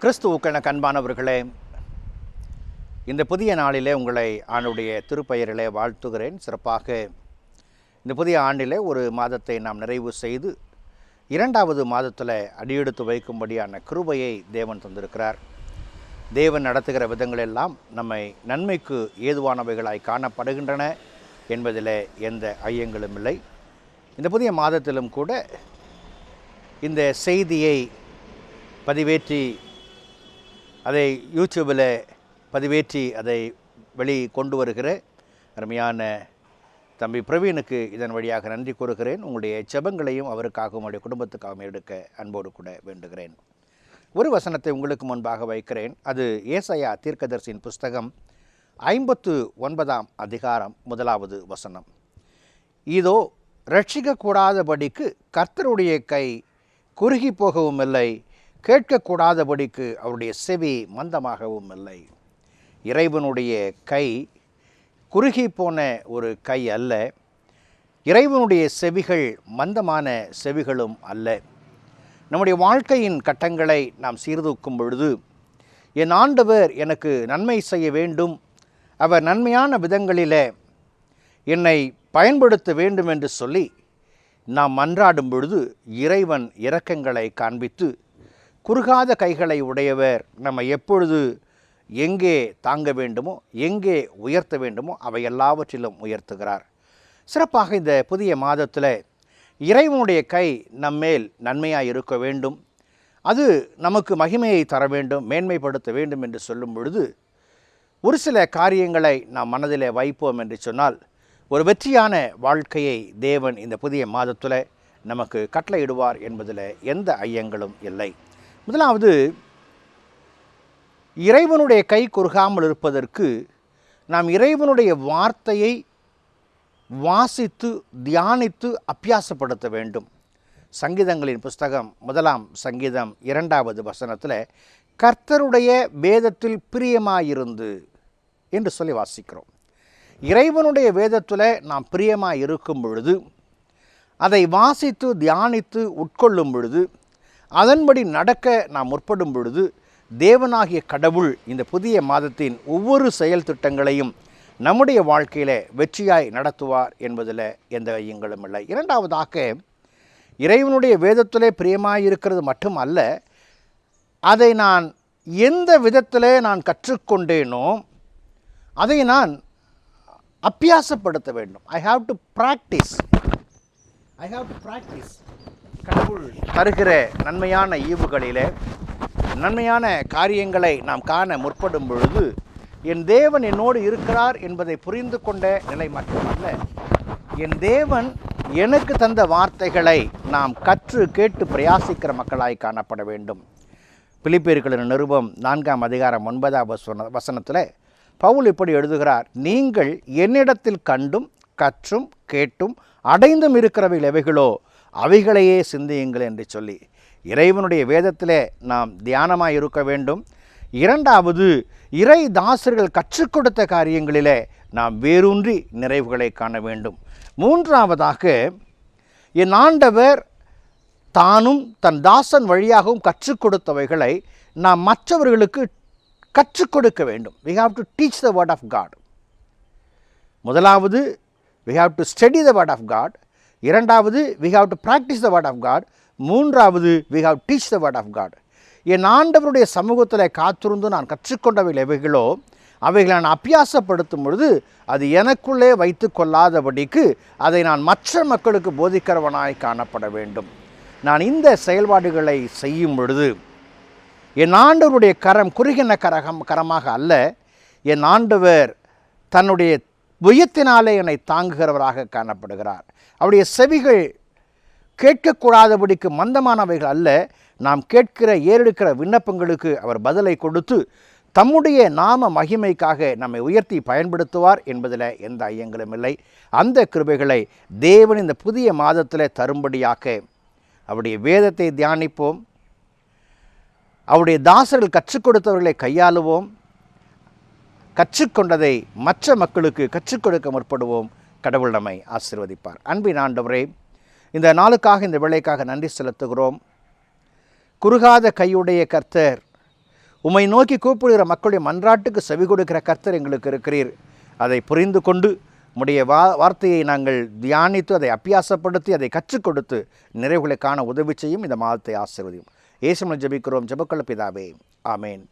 கிறிஸ்துவுக்கென கண்பானவர்களே இந்த புதிய நாளிலே உங்களை ஆண்டுடைய திருப்பெயரிலே வாழ்த்துகிறேன். சிறப்பாக இந்த புதிய ஆண்டிலே ஒரு மாதத்தை நாம் நிறைவு செய்து இரண்டாவது மாதத்தில் அடியெடுத்து வைக்கும்படியான கிருபையை தேவன் தந்திருக்கிறார். தேவன் நடத்துகிற விதங்களெல்லாம் நம்மை நன்மைக்கு ஏதுவானவைகளாய் காணப்படுகின்றன என்பதில் எந்த ஐயங்களும் இல்லை. இந்த புதிய மாதத்திலும் கூட இந்த செய்தியை பதிவேற்றி அதை யூடியூபில் பதிவேற்றி அதை வெளி கொண்டு வருகிற அருமையான தம்பி பிரவீனுக்கு இதன் வழியாக நன்றி கூறுகிறேன். உங்களுடைய செபங்களையும் அவருக்காகவும் உங்களுடைய குடும்பத்துக்காகவும் எடுக்க அன்போடு கூட வேண்டுகிறேன். ஒரு வசனத்தை உங்களுக்கு முன்பாக வைக்கிறேன். அது ஏசையா தீர்க்கதர்சியின் புஸ்தகம் ஐம்பத்து ஒன்பதாம் அதிகாரம் முதலாவது வசனம். இதோ ரட்சிக்கக்கூடாதபடிக்கு கர்த்தருடைய கை குறுகி போகவும் இல்லை. கேட்கக்கூடாதபடிக்கு அவருடைய செவி மந்தமாகவும் இல்லை. இறைவனுடைய கை குறுகி போன ஒரு கை அல்ல. இறைவனுடைய செவிகள் மந்தமான செவிகளும் அல்ல. நம்முடைய வாழ்க்கையின் கட்டங்களை நாம் சீர்தூக்கும் பொழுது என் ஆண்டவர் எனக்கு நன்மை செய்ய வேண்டும். அவர் நன்மையான விதங்களிலே என்னை பயன்படுத்த வேண்டும் என்று சொல்லி நாம் மன்றாடும் பொழுது இறைவன் இரக்கங்களை காண்பித்து குறுகாத கைகளை உடையவர் நம்ம எப்பொழுது எங்கே தாங்க வேண்டுமோ எங்கே உயர்த்த வேண்டுமோ அவை எல்லாவற்றிலும் உயர்த்துகிறார். சிறப்பாக இந்த புதிய மாதத்தில் இறைவனுடைய கை நம்மேல் நன்மையாக இருக்க வேண்டும். அது நமக்கு மகிமையை தர வேண்டும் மேன்மைப்படுத்த வேண்டும் என்று சொல்லும் பொழுது ஒரு சில காரியங்களை நாம் மனதில் வைப்போம் என்று சொன்னால் ஒரு வெற்றியான வாழ்க்கையை தேவன் இந்த புதிய மாதத்தில் நமக்கு கட்டளையிடுவார் என்பதில் எந்த ஐயங்களும் இல்லை. முதலாவது இறைவனுடைய கை குறுகாமல் இருப்பதற்கு நாம் இறைவனுடைய வார்த்தையை வாசித்து தியானித்து அப்பியாசப்படுத்த வேண்டும். சங்கீதங்களின் புஸ்தகம் முதலாம் சங்கீதம் இரண்டாவது வசனத்தில் கர்த்தருடைய வேதத்தில் பிரியமாயிருந்து என்று சொல்லி வாசிக்கிறோம். இறைவனுடைய வேதத்தில் நாம் பிரியமாக இருக்கும் பொழுது அதை வாசித்து தியானித்து உட்கொள்ளும் பொழுது அதன்படி நடக்க நாம் முற்படும் பொழுது தேவனாகிய கடவுள் இந்த புதிய மாதத்தின் ஒவ்வொரு செயல் திட்டங்களையும் நம்முடைய வாழ்க்கையில் வெற்றியாய் நடத்துவார் என்பதில் எந்த ஐயங்களும் இல்லை. இரண்டாவதாக இறைவனுடைய வேதத்திலே பிரியமாயிருக்கிறது மட்டும் அல்ல அதை நான் எந்த விதத்திலே நான் கற்றுக்கொண்டேனோ அதை நான் அப்பியாசப்படுத்த வேண்டும். I have to practise I have to practise கடவுள் தருகிற நன்மையான ஈவுகளிலே நன்மையான காரியங்களை நாம் காண முற்படும் பொழுது என் தேவன் என்னோடு இருக்கிறார் என்பதை புரிந்து கொண்ட நிலை மட்டுமல்ல என் தேவன் எனக்கு தந்த வார்த்தைகளை நாம் கற்று கேட்டு பிரயாசிக்கிற மக்களாய் காணப்பட வேண்டும். பிலிப்பியர்களின் நிருபம் நான்காம் அதிகாரம் ஒன்பதாம் வசன வசனத்தில் பவுல் இப்படி எழுதுகிறார் நீங்கள் என்னிடத்தில் கண்டும் கற்றும் கேட்டும் அடைந்தும் இருக்கிறவைகள் எவைகளோ அவைகளையே சிந்தியுங்கள் என்று சொல்லி இறைவனுடைய வேதத்திலே நாம் தியானமாக இருக்க வேண்டும். இரண்டாவது இறை தாசர்கள் கற்றுக் கொடுத்த காரியங்களிலே நாம் வேரூன்றி நிறைவுகளை காண வேண்டும். மூன்றாவதாக என் ஆண்டவர் தானும் தன் தாசன் வழியாகவும் கற்றுக் கொடுத்தவைகளை நாம் மற்றவர்களுக்கு கற்றுக் கொடுக்க வேண்டும். We have to teach the word of God முதலாவது we have to study the word of God இரண்டாவது we have to practise the word of God மூன்றாவது we have teach the word of God என் ஆண்டவருடைய சமூகத்தில் காத்திருந்து நான் கற்றுக்கொண்டவைகள் எவைகளோ அவைகளை நான் அபியாசப்படுத்தும் பொழுது அது எனக்குள்ளே வைத்து கொள்ளாதபடிக்கு அதை நான் மற்ற மக்களுக்கு போதிக்கிறவனாய் காணப்பட வேண்டும். நான் இந்த செயல்பாடுகளை செய்யும் பொழுது என் ஆண்டவருடைய கரம் குறுகின கரகம் கரமாக அல்ல என் ஆண்டவர் தன்னுடைய புயத்தினாலே என்னை தாங்குகிறவராக காணப்படுகிறார். அவருடைய செவிகள் கேட்கக்கூடாதபடிக்கு மந்தமானவைகள் அல்ல. நாம் கேட்கிற ஏறெடுக்கிற விண்ணப்பங்களுக்கு அவர் பதிலை கொடுத்து தம்முடைய நாம மகிமைக்காக நம்மை உயர்த்தி பயன்படுத்துவார் என்பதில் எந்த ஐயங்களும் இல்லை. அந்த கிருபைகளை தேவன் இந்த புதிய மாதத்தில் தரும்படியாக அவருடைய வேதத்தை தியானிப்போம். அவருடைய தாசர்கள் கற்றுக் கொடுத்தவர்களை கையாளுவோம். கற்றுக்கொண்டதை மற்ற மக்களுக்கு கற்றுக் கொடுக்க முற்படுவோம். கடவுள் நம்மை ஆசிர்வதிப்பார். அன்பின் ஆண்டவரே இந்த நாளுக்காக இந்த வேலைக்காக நன்றி செலுத்துகிறோம். குறுகாத கையுடைய கர்த்தர் உம்மை நோக்கி கூப்பிடுகிற மக்களுடைய மன்றாட்டுக்கு செவி கொடுக்கிற கர்த்தர் எங்களுக்கு இருக்கிறீர். அதை புரிந்து கொண்டு உடைய வா வார்த்தையை நாங்கள் தியானித்து அதை அப்பியாசப்படுத்தி அதை கற்றுக் கொடுத்து நிறைவுகளை காண உதவி செய்யும் இந்த மாதத்தை ஆசிர்வதியும். இயேசுமல் ஜபிக்கிறோம். ஜபக்கல பிதாவே. ஆமேன்.